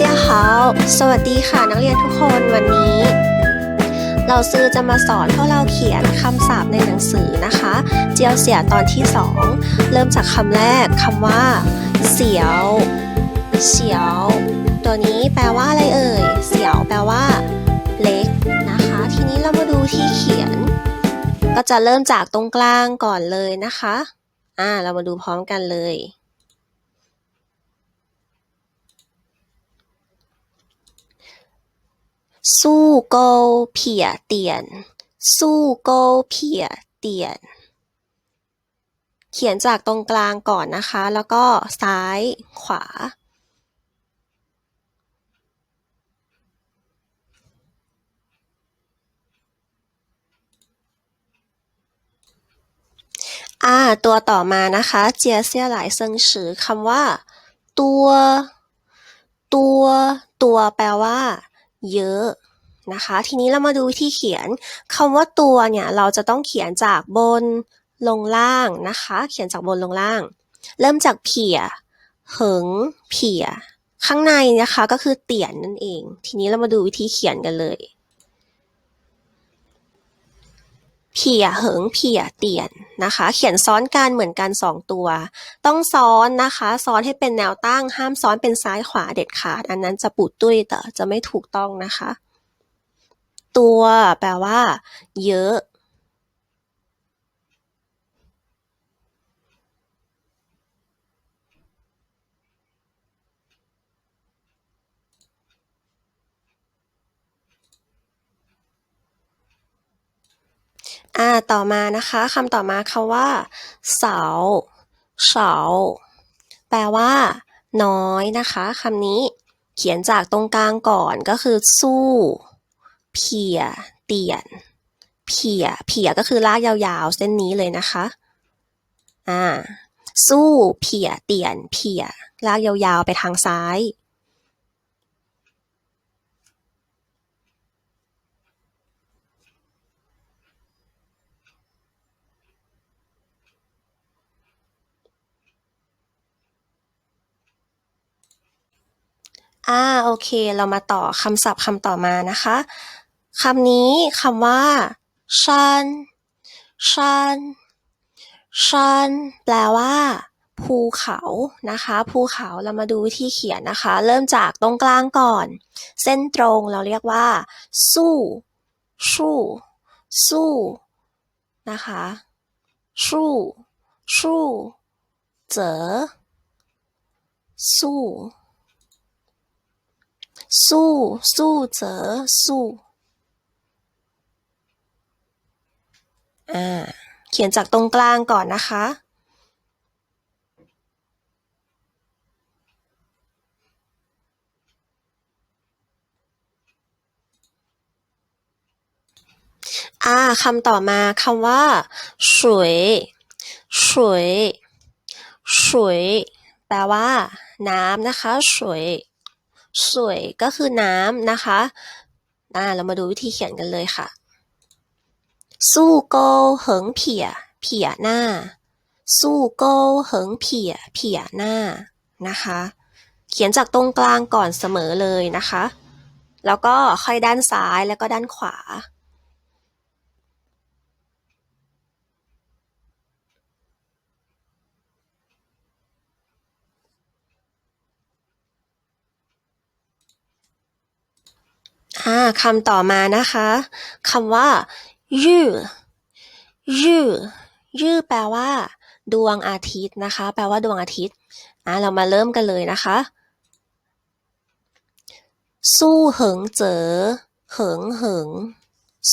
จ้าเาสวัสดีค่ะนักเรียนทุกคนวันนี้ เราซื้อจะมาสอนพวกเราเขียนคำศัพท์ในหนังสือนะคะ เจียวเสียตอนที่ 2 เริ่มจากคำแรกคำว่า เสียว เสียว ตัวนี้แปลว่าอะไรเอ่ย เสียวแปลว่า เล็กนะคะ ทีนี้เรามาดูที่เขียน ก็จะเริ่มจากตรงกลางก่อนเลยนะคะ อ่า เรามาดูพร้อมกันเลย สู้โกเพียเตียน สู้โกเพียเตียน เขียนจากตรงกลางก่อนนะคะ แล้วก็ซ้ายขวา อ่า ตัวต่อมานะคะ เจียเซียหลายเซิงสือคำว่า ตัว ตัว ตัวแปลว่า เยอะนะคะ ทีนี้เรามาดูที่เขียนคำว่าตัวเนี่ยเราจะต้องเขียนจากบนลงล่างนะคะ เขียนจากบนลงล่าง เริ่มจากเพียเหิงเพียข้างในนะคะก็คือเตียนนั่นเอง ทีนี้เรามาดูวิธีเขียนกันเลย เพียเหิงเพียเตียนนะคะ เขียนซ้อนกันเหมือนกันสองตัว ต้องซ้อนนะคะ ซ้อนให้เป็นแนวตั้ง ห้ามซ้อนเป็นซ้ายขวาเด็ดขาด อันนั้นจะปูดตุ้ยแต่จะไม่ถูกต้องนะคะ ตัวแปลว่า เยอะ อ่า ต่อมานะคะคำต่อมาคำว่าเสาเสาแปลว่า น้อยนะคะคำนี้เขียนจากตรงกลางก่อนก็คือ สู้เพีย เตียน เพีย เพียก็คือลากยาวๆ เส้นนี้เลยนะคะ อ่า สู้เพีย เตียน เพีย ลากยาวๆ ไปทางซ้าย อ่าโอเค เรามาต่อคำศัพท์คำต่อมานะคะคำนี้คำว่าชันชันชันแปลว่า ภูเขานะคะ ภูเขาเรามาดูวิธีเขียนนะคะ เริ่มจากตรงกลางก่อน เส้นตรงเราเรียกว่า สู้สู้ สู้นะคะสู้สู้เจอสู้ สู้ สู้เจอสู้อ่าเขียนจากตรงกลางก่อนนะคะอ่าคำต่อมาคำว่าสวยสวยสวยแปลว่า น้ำนะคะสวย สวยก็คือน้ำนะคะอ่าเรามาดูวิธีเขียนกันเลยค่ะสู้โกเหิงเพียเพียหน้าสู้โกเหิงเพียเพียหน้านะคะ เขียนจากตรงกลางก่อนเสมอเลยนะคะ แล้วก็ค่อยด้านซ้ายแล้วก็ด้านขวา อ่าคำต่อมานะคะคำว่ายือยือยือแปลว่า ดวงอาทิตย์นะคะ แปลว่าดวงอาทิตย์อ่าเรามาเริ่มกันเลยนะคะสู้เหิงเจอเหิงเหิง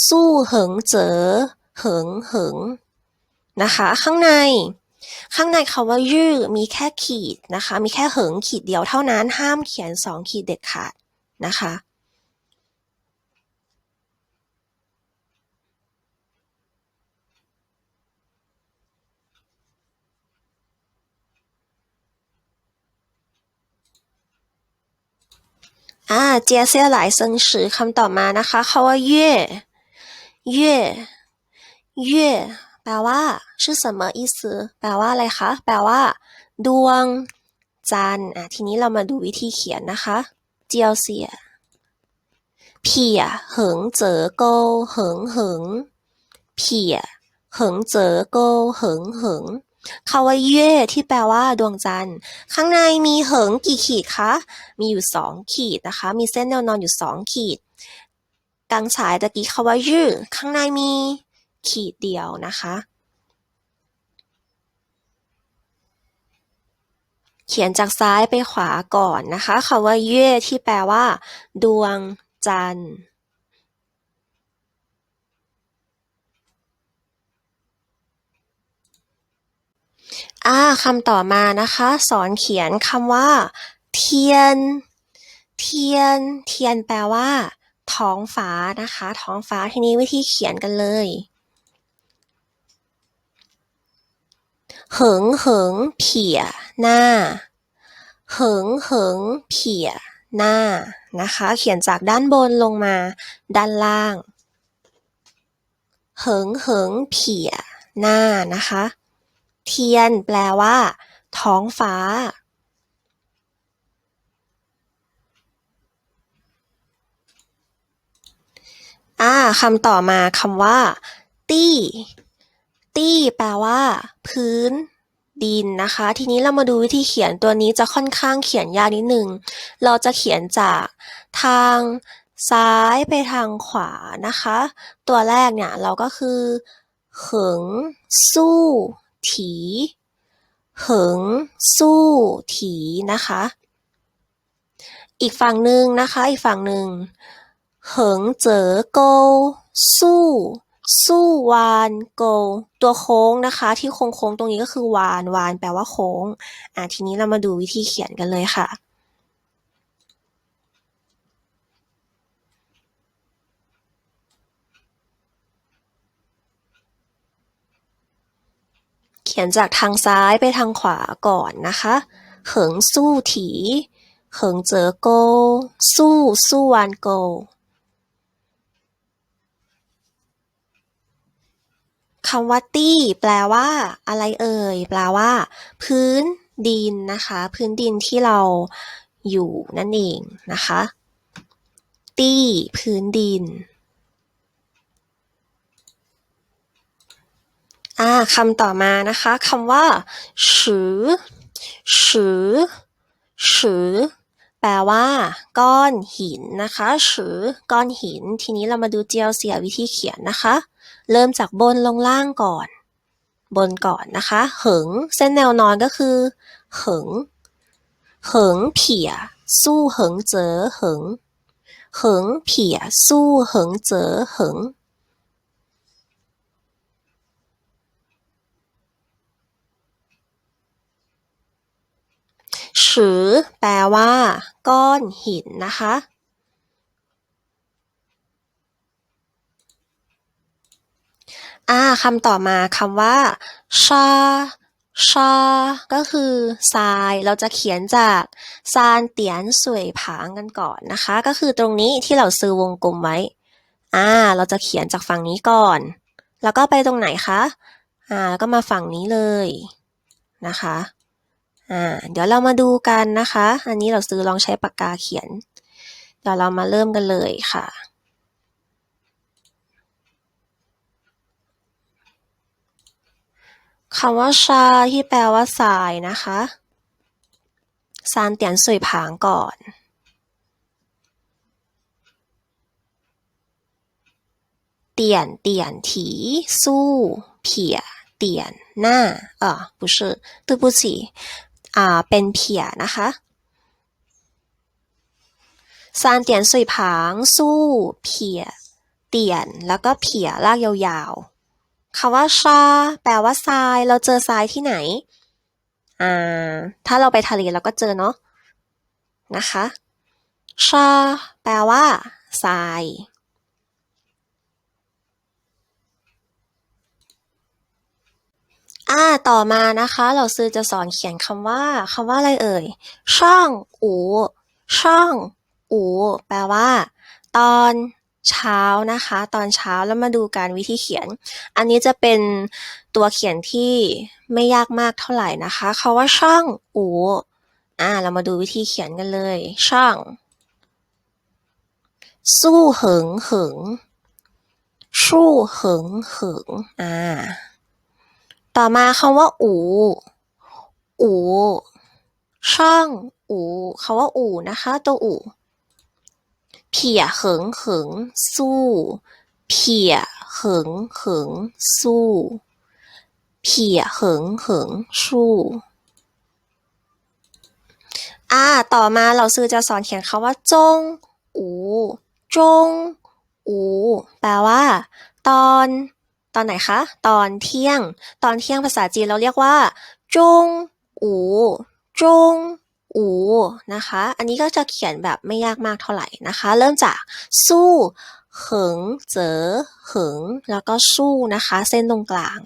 สู้เหิงเจอเหิงเหิงนะคะ ข้างใน ข้างในคำว่ายื้อมีแค่ขีดนะคะ มีแค่เหิงขีดเดียวเท่านั้นห้ามเขียนสองขีดเด็ดขาดนะคะ อ่าเจียเซียหลายเซิงสือคำต่อมานะคะคาว่าเย่เย่เย่แปลว่าชื่อ什么意思แปลว่าอะไรคะ แปลว่า ดวง จันทร์อ่ะทีนี้เรามาดูวิธีเขียนนะคะเจียวเสียเพียเหิงเจอโกเหิงเหิงเพียเหิงเจอโกเหิงเหิง คาว่าเย่ที่แปลว่าดวงจันทร์ ข้างในมีเหิงกี่ขีดคะ มีอยู่สองขีดนะคะ มีเส้นแนวนอนอยู่สองขีด กังฉายตะกี้คาว่ายื้อข้างในมีขีดเดียวนะคะ เขียนจากซ้ายไปขวาก่อนนะคะคาว่าเย่ที่แปลว่า ดวงจันทร์ อ่าคำต่อมานะคะ สอนเขียนคำว่า เทียน เทียน เทียนแปลว่า ท้องฟ้านะคะ ท้องฟ้าทีนี้วิธีเขียนกันเลยเหิงเหิงเผียหน้า เหิงเหิงเผียหน้านะคะ เขียนจากด้านบนลงมา ด้านล่าง เหิงเหิงเผียหน้านะคะ เทียน แปลว่า ท้องฟ้าอ่าคำต่อมาคำว่า ตี้ ตี้ แปลว่า พื้น ดินนะคะ ทีนี้เรามาดูวิธีเขียนตัวนี้จะค่อนข้างเขียนยากนิดนึงเราจะเขียนจากทางซ้ายไปทางขวานะคะ ตัวแรกเนี่ย เราก็คือเหิง สู้ ถี เหิง สู้ ถี นะคะ อีกฝั่งหนึ่งนะคะ อีกฝั่งหนึ่ง เหิงเจ๋อโกสู้ สู้วานโกตัวโค้งนะคะ ที่โค้งโค้งตรงนี้ก็คือวานวานแปลว่าโค้ง อะทีนี้เรามาดูวิธีเขียนกันเลยค่ะ ขียนจากทางซ้ายไปทางขวาก่อนนะคะเหิงสู้ถีเหิงเจ๋อโก สู้สู้วานโก คำว่าตี้แปลว่า อะไรเอ่ย แปลว่า พื้นดินนะคะ พื้นดินที่เราอยู่นั่นเองนะคะ ตี้ พื้นดิน อ่าคำต่อมานะคะคำว่าชือชือชือแปลว่า ก้อนหินนะคะชือก้อนหิน ทีนี้เรามาดูเจียวเสียวิธีเขียนนะคะ เริ่มจากบนลงล่างก่อน บนก่อนนะคะเหิงเส้นแนวนอนก็คือเหิงเหิงเผียสู้เหิงเจอเหิงเหิงเผียสู้เหิงเจอเหิง ชือ แปลว่า ก้อนหินนะคะ อ่าคำต่อมาคำว่าชาชาก็คือทราย เราจะเขียนจากซานเตียนสวยผางกันก่อนนะคะ ก็คือตรงนี้ที่เราซื้อวงกลมไว้ อ่า เราจะเขียนจากฝั่งนี้ก่อน แล้วก็ไปตรงไหนคะ อ่า แล้วก็มาฝั่งนี้เลยนะคะ อ่า เดี๋ยวเรามาดูกันนะคะ อันนี้เราซื้อลองใช้ปากกาเขียน เดี๋ยวเรามาเริ่มกันเลยค่ะ คำว่าชาที่แปลว่าทรายนะคะซานเตียนสวยผางก่อน เตียนเตียนถีสู้เผียเตียนหน้าเอ่อ不是对不起 อ่าเป็นเผียนะคะซานเตียนสวยผาง สู้เผียเตียน แล้วก็เผียลากยาวๆคำว่าชาแปลว่าทราย เราเจอทรายที่ไหนอ่าถ้าเราไปทะเลเราก็เจอเนาะนะคะชาแปลว่าทราย อ่า ต่อมานะคะ เราซื้อจะสอนเขียนคำว่าคำว่าอะไรเอ่ย ช่างอูช่างอูแปลว่า ตอนเช้านะคะ ตอนเช้าแล้วมาดูการวิธีเขียน อันนี้จะเป็นตัวเขียนที่ไม่ยากมากเท่าไหร่นะคะคาว่าช่างอูอ่า เรามาดูวิธีเขียนกันเลย ช่างสู้เหิงเหิงสู้เหิงเหิงอ่า ต่อมาคำว่า อูอูช่างอูคำว่า อูนะคะ ตัวอูเพียเหิงเหิงสู้เพียเหิงเหิงสู้เพียเหิงเหิงสู้อ่าต่อมาเราซื้อจะสอนเขียนคำว่าจง อู จง อู แปลว่า ตอน ตอนไหนคะ ตอนเที่ยง ตอนเที่ยงภาษาจีนเราเรียกว่าจงอูจงอูนะคะ อันนี้ก็จะเขียนแบบไม่ยากมากเท่าไหร่นะคะ เริ่มจากสู้เหิงเจอเหิงแล้วก็สู้นะคะ เส้นตรงกลาง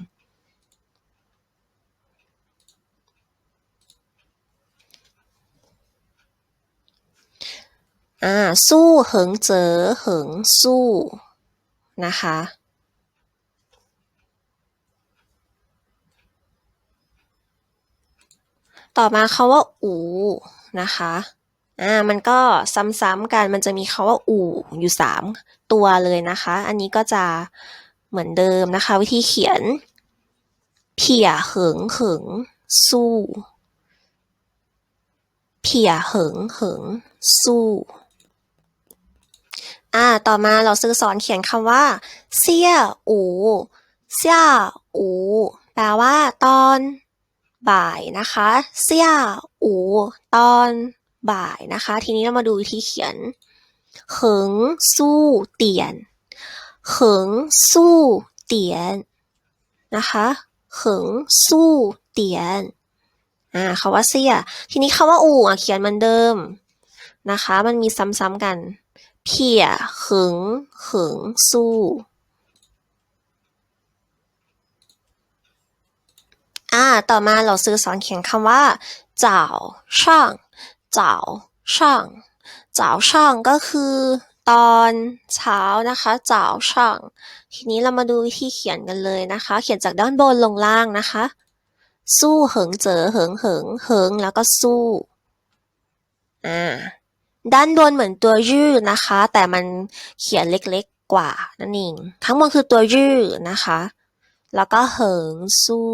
อ่า สู้เหิงเจอเหิงสู้นะคะ ต่อมาคาว่าอูนะคะอ่ามันก็ซ้ำๆกันมันจะมีคาว่าอูอยู่สามตัวเลยนะคะ อันนี้ก็จะเหมือนเดิมนะคะ วิธีเขียนเพียเหิงเหิงสู้เพียเหิงเหิงสู้อ่าต่อมาเราซื้อสอนเขียนคำว่าเสี่ยอูเสี่ยอูแปลว่าตอน บ่ายนะคะเสี่ยอูตอนบ่ายนะคะ ทีนี้เรามาดูวิธีเขียนเหิงสู้เตียนเหิงสู้เตียนนะคะเหิงสู้เตียนอ่าคาว่าเสี่ยทีนี้คาว่าอูอะเขียนเหมือนเดิมนะคะ มันมีซ้ำๆกัน เพียเหิงเหิงสู้ อ่า ต่อมาเราซื้อสอนเขียนคำว่าเจ้าช่างเจ้าช่างเจ้าช่างก็คือตอนเช้านะคะเจ้าช่างทีนี้เรามาดูวิธีเขียนกันเลยนะคะ เขียนจากด้านบนลงล่างนะคะ สู้เหิงเจอเหิงเหิงเหิงแล้วก็สู้อ่าด้านบนเหมือนตัวยืดนะคะ แต่มันเขียนเล็กๆกว่านั่นเองทั้งหมดคือตัวยืดนะคะ แล้วก็เหิงสู้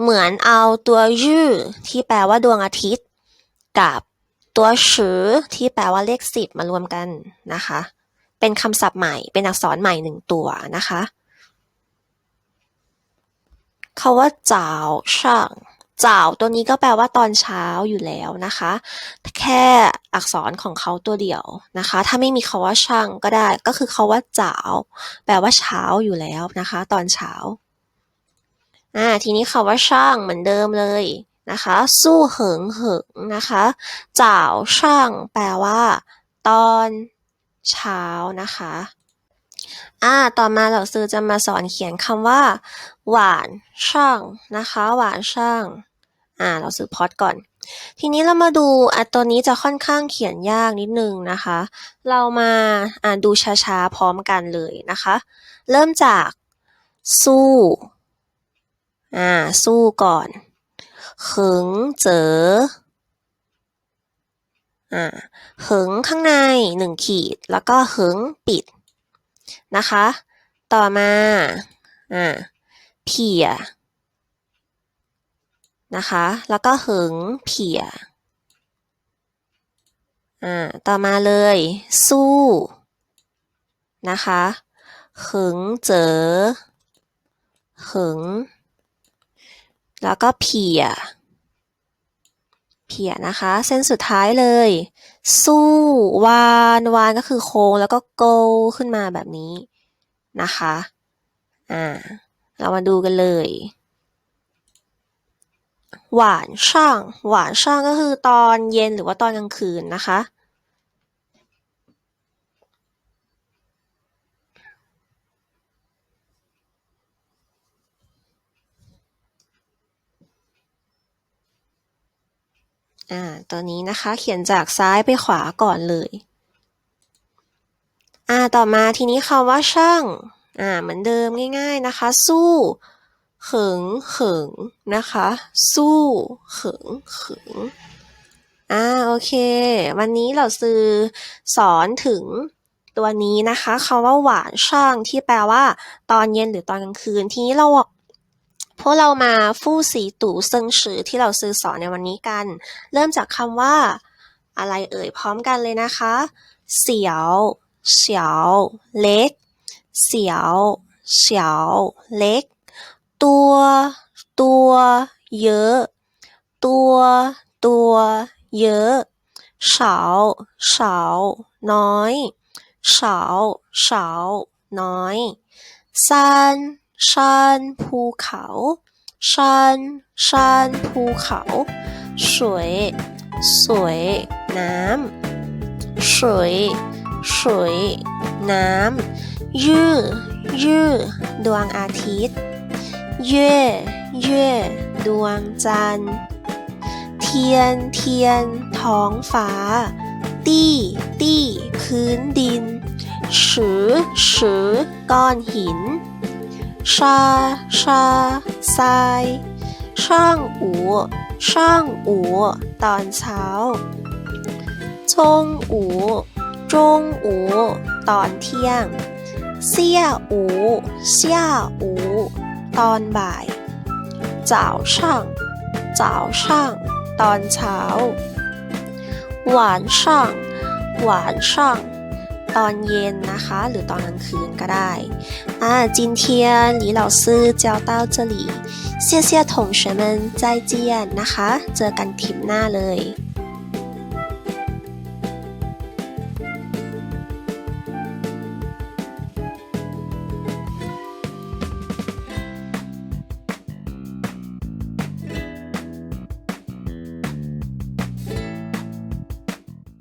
เหมือนเอาตัวยืดที่แปลว่าดวงอาทิตย์ กับตัวชือที่แปลว่าเลขสิบมารวมกันนะคะ เป็นคำศัพท์ใหม่ เป็นอักษรใหม่หนึ่งตัวนะคะคาว่าเจ้าช่างเจ้าตัวนี้ก็แปลว่าตอนเช้าอยู่แล้วนะคะ แค่อักษรของเขาตัวเดียวนะคะ ถ้าไม่มีคาว่าช่างก็ได้ ก็คือคาว่าเจ้าแปลว่าเช้าอยู่แล้วนะคะ ตอนเช้า อ่าทีนี้คาว่าช่างเหมือนเดิมเลยนะคะ สู้เหิงเหิงนะคะเจ้าช่างแปลว่า ตอนเช้านะคะอ่าต่อมาเราซื้อจะมาสอนเขียนคำว่า หวานช่างนะคะ หวานช่างอ่าเราซื้อพอดก่อน ทีนี้เรามาดูอะตัวนี้จะค่อนข้างเขียนยากนิดนึงนะคะ เรามาอ่านดูช้าๆพร้อมกันเลยนะคะ เริ่มจากสู้ อ่า สู้ก่อนเหิงเจออ่าเหิงข้างในหนึ่งขีด แล้วก็เหิงปิดนะคะ ต่อมาอ่าเพียนะคะ แล้วก็เหิงเพียอ่าต่อมาเลย สู้นะคะเหิงเจอเหิง แล้วก็เพียเพียนะคะ เส้นสุดท้ายเลย สู้วานวานก็คือโค้งแล้วก็โกขึ้นมาแบบนี้นะคะอ่าเรามาดูกันเลยหวานช่างหวานช่างก็คือตอนเย็นหรือว่าตอนกลางคืนนะคะ อ่าตัวนี้นะคะเขียนจากซ้ายไปขวาก่อนเลยอ่าต่อมาทีนี้คำว่าช่างอ่าเหมือนเดิมง่าย ๆนะคะ สู้เขิงเขิงนะคะ สู้เขิงเขิงอ่าโอเค วันนี้เราซื้อสอนถึงตัวนี้นะคะคำว่าหวานช่างที่แปลว่า ตอนเย็นหรือตอนกลางคืนทีนี้เรา พวกเรามาฟู่สีตู่เซิงชื่อที่เราซื้อสอนในวันนี้กัน เริ่มจากคำว่า อะไรเอ่ยพร้อมกันเลยนะคะ เสียวเสียวเล็ก เสียวเสียวเล็ก ตัว ตัว เยอะ ตัว ตัว เยอะเฉาเฉาน้อยเฉาเฉาน้อย三 ชานภูเขาชันชันภูเขาสวยสวยน้ำสวยสวยน้ำยื้อยื้อดวงอาทิตย์ เย่เย่ดวงจันทร์เทียนเทียนท้องฟ้า ตี้ตี้พื้นดินฉือฉือก้อนหิน ชาชาทรายช่างอูช่างอูตอนเช้าจงอูจงอูตอนเที่ยง เสี่ยอูเสี่ยอูตอนบ่าย早上早上ตอนเช้า晚上晚上 ตอนเย็นนะคะ หรือตอนกลางคืนก็ได้อ่า今天李老师教到这里谢谢同学们再见นะคะ เจอกันทริปหน้าเลย